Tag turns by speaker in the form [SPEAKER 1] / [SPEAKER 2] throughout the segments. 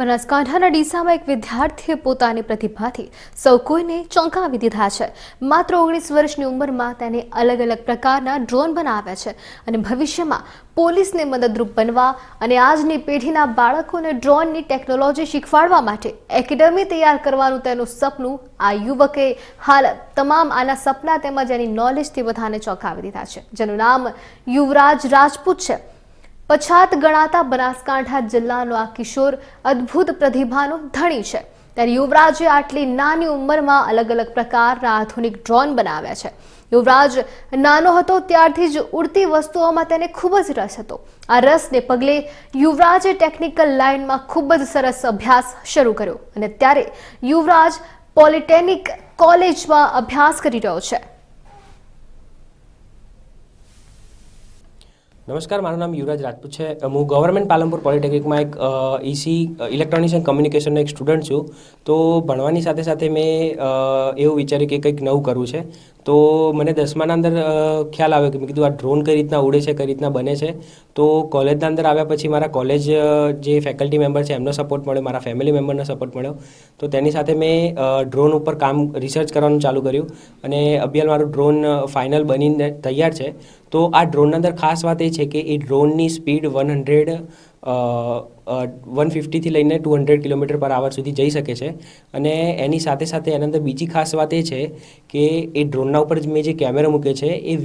[SPEAKER 1] બનાસકાંઠાના ડીસામાં એક વિદ્યાર્થીએ પોતાની પ્રતિભાથી સૌ કોઈને ચોંકાવી દીધા છે. માત્ર ઓગણીસ વર્ષની ઉંમરમાં તેને અલગ અલગ પ્રકારના ડ્રોન બનાવ્યા છે અને ભવિષ્યમાં પોલીસને મદદરૂપ બનવા અને આજની પેઢીના બાળકોને ડ્રોનની ટેકનોલોજી શીખવાડવા માટે એકેડમી તૈયાર કરવાનું તેનું સપનું આ યુવકે હાલ તમામ આના સપના તેમજ એની નોલેજથી બધાને ચોંકાવી દીધા છે. જેનું નામ યુવરાજ રાજપૂત છે. પછાત ગણાતા બનાસકાંઠા જિલ્લાનો આ કિશોર અદ્ભુત પ્રતિભાનો ધણી છે. ત્યારે યુવરાજે આટલી નાની ઉંમરમાં અલગ અલગ પ્રકારના આધુનિક ડ્રોન બનાવ્યા છે. યુવરાજ નાનો હતો ત્યારથી જ ઉડતી વસ્તુઓમાં તેને ખૂબ જ રસ હતો. આ રસને પગલે યુવરાજે ટેકનિકલ લાઇનમાં ખૂબ જ સરસ અભ્યાસ શરૂ કર્યો અને ત્યારે યુવરાજ પોલિટેકનિક કોલેજમાં અભ્યાસ કરી રહ્યો છે.
[SPEAKER 2] નમસ્કાર, મારું નામ યુવરાજ રાજપૂત છે. હું ગવર્મેન્ટ પાલનપુર પોલિટેકનિકમાં એક ઈસી ઇલેક્ટ્રોનિક્સ એન્ડ કમ્યુનિકેશનનો એક સ્ટુડન્ટ છું. તો ભણવાની સાથે સાથે મેં એવું વિચાર્યું કે કંઈક નવું કરવું છે. તો મને દસમાના અંદર ખ્યાલ આવ્યો કે મેં કીધું આ ડ્રોન કઈ રીતના ઉડે છે, કઈ રીતના બને છે. તો કોલેજના અંદર આવ્યા પછી મારા કોલેજ જે ફેકલ્ટી મેમ્બર છે, એમનો સપોર્ટ મળ્યો, મારા ફેમિલી મેમ્બરનો સપોર્ટ મળ્યો. તો તેની સાથે મેં ડ્રોન ઉપર કામ રિસર્ચ કરવાનું ચાલુ કર્યું. અને અભિયાન મારું ડ્રોન ફાઇનલ બનીને તૈયાર છે. તો આ ડ્રોનની અંદર ખાસ વાત એ છે કે એ ડ્રોનની સ્પીડ વન હંડ્રેડ વન ફિફ્ટીથી લઈને ટુ હંડ્રેડ કિલોમીટર પર આવર સુધી જઈ શકે છે. અને એની સાથે સાથે એના અંદર બીજી ખાસ વાત એ છે કે એ ડ્રોનના ઉપર મેં જે કેમેરા મૂકે છે એ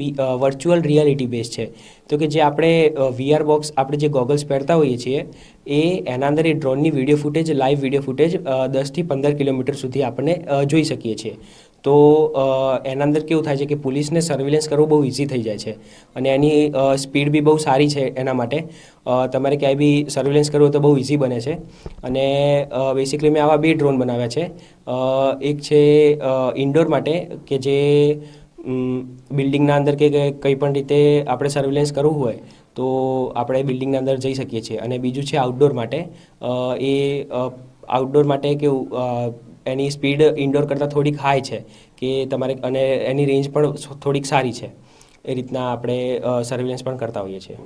[SPEAKER 2] વર્ચ્યુઅલ રિયાલિટી બેઝ છે. તો કે જે આપણે વીઆર બોક્સ આપણે જે ગોગલ્સ પહેરતા હોઈએ છીએ, એ એના અંદર એ ડ્રોનની video footage live video footage દસથી પંદર કિલોમીટર સુધી આપણે જોઈ શકીએ છીએ. તો એના અંદર કેવું થાય છે કે પોલીસને સર્વેલન્સ કરવું બહુ ઇઝી થઈ જાય છે. અને એની સ્પીડ બી બહુ સારી છે એના માટે. તમારે ક્યાંય બી સર્વેલન્સ કરવું તો બહુ ઇઝી બને છે. અને બેસિકલી મેં આવા બે ડ્રોન બનાવ્યા છે. એક છે ઇન્ડોર માટે કે જે બિલ્ડિંગના અંદર કે કંઈ પણ રીતે આપણે સર્વેલન્સ કરવું હોય તો આપણે બિલ્ડિંગના અંદર જઈ શકીએ છીએ. અને બીજું છે આઉટડોર માટે. એ આઉટડોર માટે કેવું એની સ્પીડ ઇન્ડોર કરતાં થોડીક હાઈ છે કે તમારે, અને એની રેન્જ પણ થોડીક સારી છે. એ રીતના આપણે સર્વેલન્સ પણ કરતા હોઈએ છીએ.